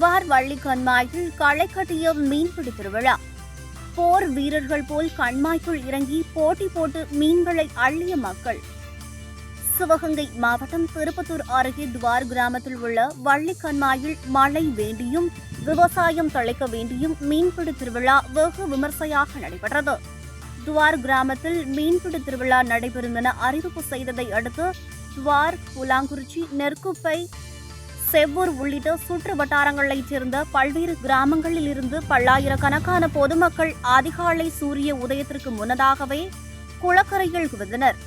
துவார் வள்ளி கண்மாயில் களை கட்டிய மீன்பிடி திருவிழா. போர் வீரர்கள் போல் கண்மாய்க்குள் இறங்கி போட்டி போட்டு மீன்களை அள்ளிய மக்கள். சிவகங்கை மாவட்டம் திருப்பத்தூர் அருகே துவார் கிராமத்தில் உள்ள வள்ளி கண்மாயில் மழை வேண்டியும் விவசாயம் தழைக்க வேண்டியும் மீன்பிடி திருவிழா வெகு விமர்சையாக நடைபெற்றது. துவார் கிராமத்தில் மீன்பிடி திருவிழா நடைபெறும் என அறிவிப்பு செய்ததை அடுத்து துவார் புலாங்குறிச்சி நெற்குப்பை செவ்வூர் உள்ளிட்ட சுற்று வட்டாரங்களைச் சேர்ந்த பல்வேறு கிராமங்களில் இருந்து பல்லாயிரக்கணக்கான பொதுமக்கள் அதிகாலை சூரிய உதயத்திற்கு முன்னதாகவே குளக்கரையில் குவிந்தனர்.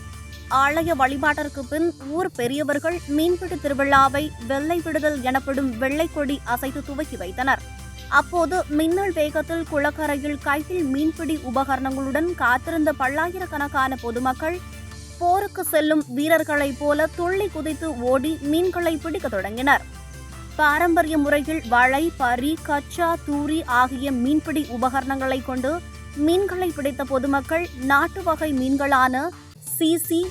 ஆலய வழிபாட்டிற்கு பின் ஊர் பெரியவர்கள் மீன்பிடி திருவிழாவை வெள்ளை விடுதல் எனப்படும் வெள்ளை கொடி அசைத்து துவக்கி வைத்தனர். அப்போது மின்னல் வேகத்தில் குளக்கரையில் கையில் மீன்பிடி உபகரணங்களுடன் காத்திருந்த பல்லாயிரக்கணக்கான பொதுமக்கள் போருக்கு செல்லும் வீரர்களைப் போல துள்ளி குதித்து ஓடி மீன்களை பிடிக்க தொடங்கினர். பாரம்பரிய முறையில் வலை பரி கச்சா தூரி ஆகிய மீன்பிடி உபகரணங்களை கொண்டு மீன்களை பிடித்த பொதுமக்கள் நாட்டு வகை மீன்களான சீசி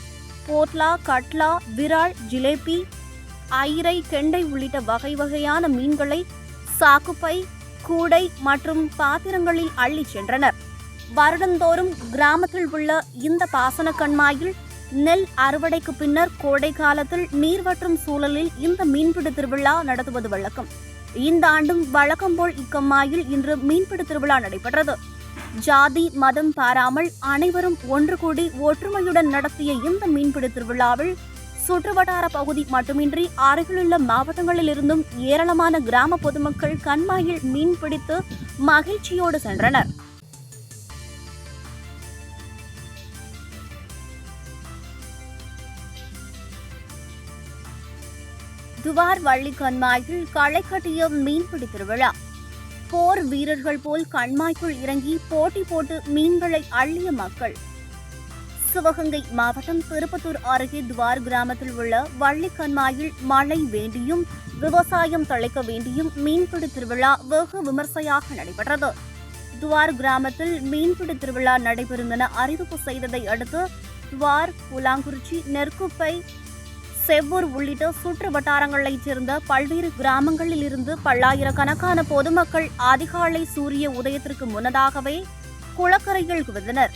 போட்லா கட்லா விரால் ஜிலேபி ஐரை கெண்டை உள்ளிட்ட வகை வகையான மீன்களை சாக்குப்பை கூடை மற்றும் பாத்திரங்களில் அள்ளிச் சென்றனர். வருடந்தோறும் கிராமத்தில் உள்ள இந்த பாசன கண்மாயில் நெல் அறுவடைக்கு பின்னர் கோடை காலத்தில் நீர்வற்றும் சூழலில் இந்த மீன்பிடி திருவிழா நடத்துவது வழக்கம். இந்த ஆண்டும் வழக்கம் போல் இக்கம்மாயில் இன்று மீன்பிடி திருவிழா நடைபெற்றது. ஜாதி மதம் பாராமல் அனைவரும் ஒன்று கூடி ஒற்றுமையுடன் நடத்திய இந்த மீன்பிடி திருவிழாவில் சுற்றுவட்டார பகுதி மட்டுமின்றி அருகிலுள்ள மாவட்டங்களில் இருந்தும் ஏராளமான கிராம பொதுமக்கள் கண்மாயில் மீன் பிடித்து மகிழ்ச்சியோடு சென்றனர். துவார் வள்ளி கண்மாயில் களை கட்டிய மீன்பிடி திருவிழா. போர் வீரர்கள் போல் கண்மாய்க்குள் இறங்கி போட்டி போட்டு மீன்களை அள்ளிய மக்கள். சிவகங்கை மாவட்டம் திருப்பத்தூர் அருகே துவார் கிராமத்தில் உள்ள வள்ளி கண்மாயில் மழை வேண்டியும் விவசாயம் தழைக்க வேண்டியும் மீன்பிடி திருவிழா வெகு விமர்சையாக நடைபெற்றது. துவார் கிராமத்தில் மீன்பிடி திருவிழா நடைபெறும் என அறிவிப்பு செய்ததை அடுத்து துவார் புலாங்குறிச்சி நெற்குப்பை செவ்வூர் உள்ளிட்ட சுற்று வட்டாரங்களைச் சேர்ந்த பல்வேறு கிராமங்களில் இருந்து பல்லாயிரக்கணக்கான பொதுமக்கள் அதிகாலை சூரிய உதயத்திற்கு முன்னதாகவே குளக்கரையில் குவிந்தனர்.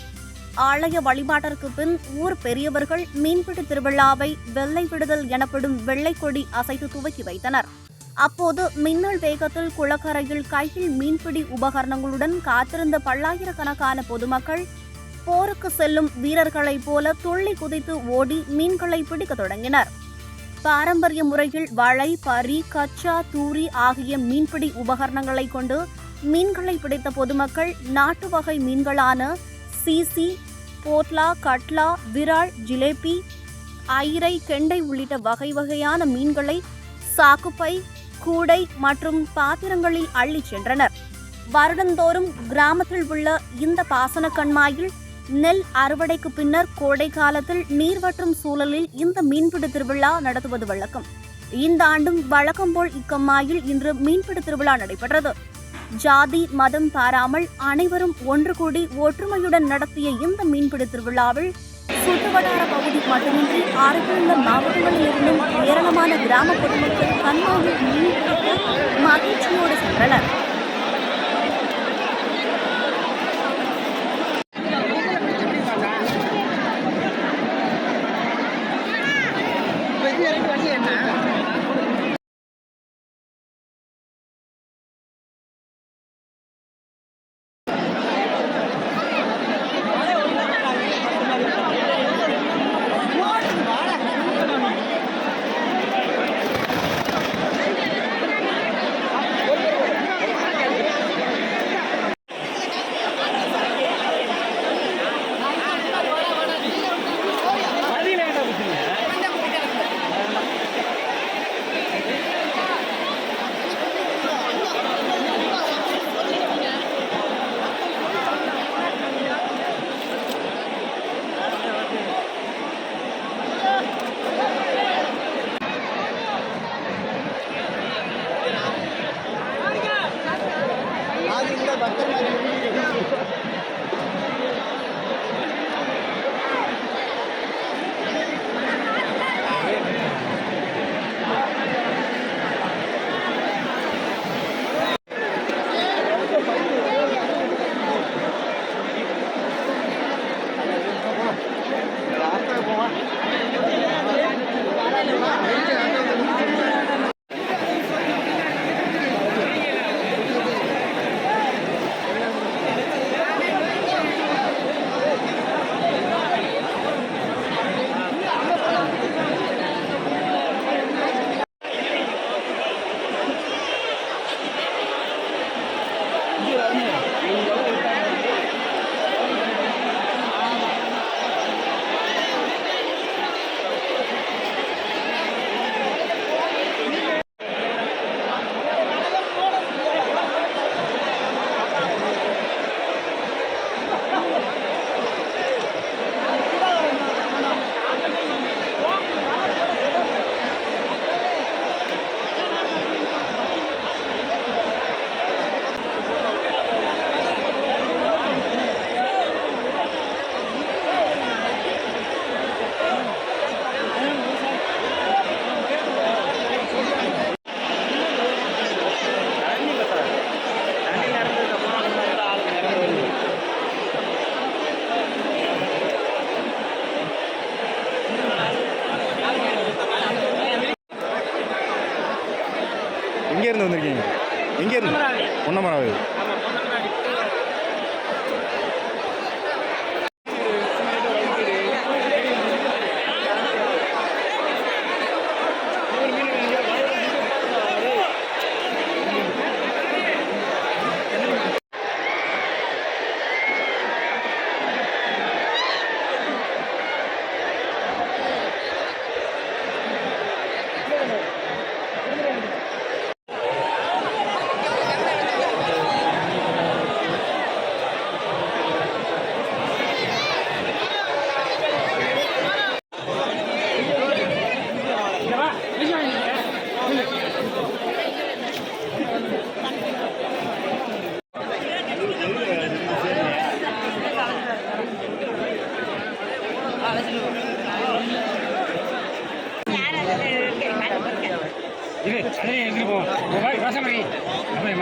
ஆலய வழிபாட்டிற்கு பின் ஊர் பெரியவர்கள் மீன்பிடி திருவிழாவை வெள்ளை விடுதல் எனப்படும் வெள்ளை கொடி அசைத்து துவக்கி வைத்தனர். அப்போது மின்னல் வேகத்தில் குளக்கரையில் கையில் மீன்பிடி உபகரணங்களுடன் காத்திருந்த பல்லாயிரக்கணக்கான பொதுமக்கள் போருக்கு செல்லும் வீரர்களைப் போல துள்ளி குதித்து ஓடி மீன்களை பிடிக்க தொடங்கினர். பாரம்பரிய முறையில் வலை பரி கச்சா தூரி ஆகிய மீன்பிடி உபகரணங்களை கொண்டு மீன்களை பிடித்த பொதுமக்கள் நாட்டு வகை மீன்களான சீசி போட்லா கட்லா விரால் ஜிலேபி ஐரை கெண்டை உள்ளிட்ட வகை வகையான மீன்களை சாக்குப்பை கூடை மற்றும் பாத்திரங்களில் அள்ளிச் சென்றனர். வருடந்தோறும் கிராமத்தில் உள்ள இந்த பாசன கண்மாயில் நெல் அறுவடைக்கு பின்னர் கோடை காலத்தில் நீர்வற்றும் சூழலில் இந்த மீன்பிடி திருவிழா நடத்துவது வழக்கம். இந்த ஆண்டும் வழக்கம் போல் இக்கம்மாயில் இன்று மீன்பிடி திருவிழா நடைபெற்றது. ஜாதி மதம் பாராமல் அனைவரும் ஒன்று கூடி ஒற்றுமையுடன் நடத்திய இந்த மீன்பிடி திருவிழாவில் சுற்றுவட்டார பகுதி மட்டுமின்றி அருகிலுள்ள மாவட்டங்களில் இருந்தும் ஏராளமான கிராம பொதுமக்கள் கண்மாயில் மீன் பிடித்து மகிழ்ச்சியோடு சென்றனர்.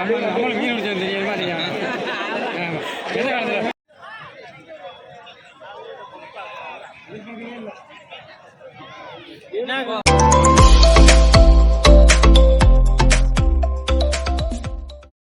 Vámonos, vámonos.